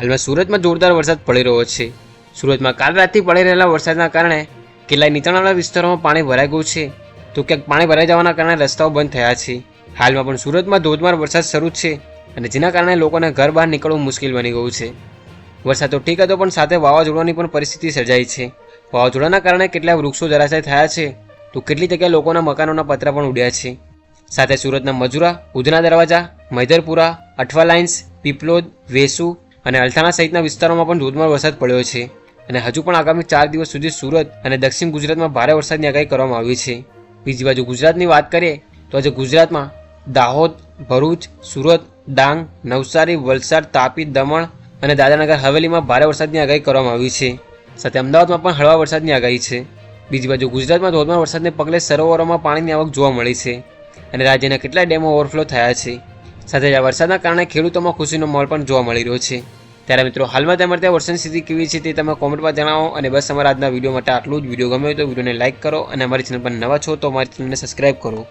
હાલમાં સુરતમાં જોરદાર વરસાદ પડી રહ્યો છે. સુરતમાં કાલ રાતથી પડી રહેલા વરસાદના કારણે કેટલાય નીચાણવાળા વિસ્તારોમાં પાણી ભરાઈ ગયું છે. તો ક્યાંક પાણી ભરાઈ જવાના કારણે રસ્તાઓ બંધ થયા છે. હાલમાં પણ સુરતમાં ધોધમાર વરસાદ શરૂ છે અને જેના કારણે લોકોને ઘર બહાર નીકળવું મુશ્કેલ બની ગયું છે. વરસાદ તો ઠીક હતો પણ સાથે વાવાઝોડાની પણ પરિસ્થિતિ સર્જાઈ છે. વાવાઝોડાના કારણે કેટલાય વૃક્ષો જરાશય થયા છે. તો કેટલી જગ્યાએ લોકોના મકાનોના પતરા પણ ઉડ્યા છે. સાથે સુરતના મજુરા, ઉધના દરવાજા, મૈદરપુરા અઠવા લાઇન્સ પીપલોદ, વેસુ અને અલથાણા સહિતના વિસ્તારોમાં પણ ધોધમાર વરસાદ પડ્યો છે. અને હજુ પણ આગામી ચાર દિવસ સુધી સુરત અને દક્ષિણ ગુજરાતમાં ભારે વરસાદની આગાહી કરવામાં આવી છે. બીજી બાજુ ગુજરાતની વાત કરીએ, તો આજે ગુજરાતમાં દાહોદ, ભરૂચ, સુરત, ડાંગ, નવસારી, વલસાડ, તાપી, દમણ અને દાદાનગર હવેલીમાં ભારે વરસાદની આગાહી કરવામાં આવી છે. સાથે અમદાવાદમાં પણ હળવા વરસાદની આગાહી છે. બીજી બાજુ ગુજરાતમાં ધોધમાર વરસાદને પગલે સરોવરોમાં પાણીની આવક જોવા મળી છે. અને રાજ્યના કેટલાય ડેમો ઓવરફ્લો થયા છે. સાથે જ આ વરસાદના કારણે ખેડૂતોમાં ખુશીનો માહોલ પણ જોવા મળી રહ્યો છે. ત્યારે મિત્રો, હાલમાં તમારે ત્યાં વરસાદની સ્થિતિ કેવી છે તે તમે કોમેન્ટમાં જણાવો અને બસ અમારા આજના વીડિયો માટે આટલું જ. વીડિયો ગમે હોય તો વિડીયોને લાઇક કરો અને અમારી ચેનલ પર નવા છો તો અમારી ચેનલને સબસ્ક્રાઇબ કરો.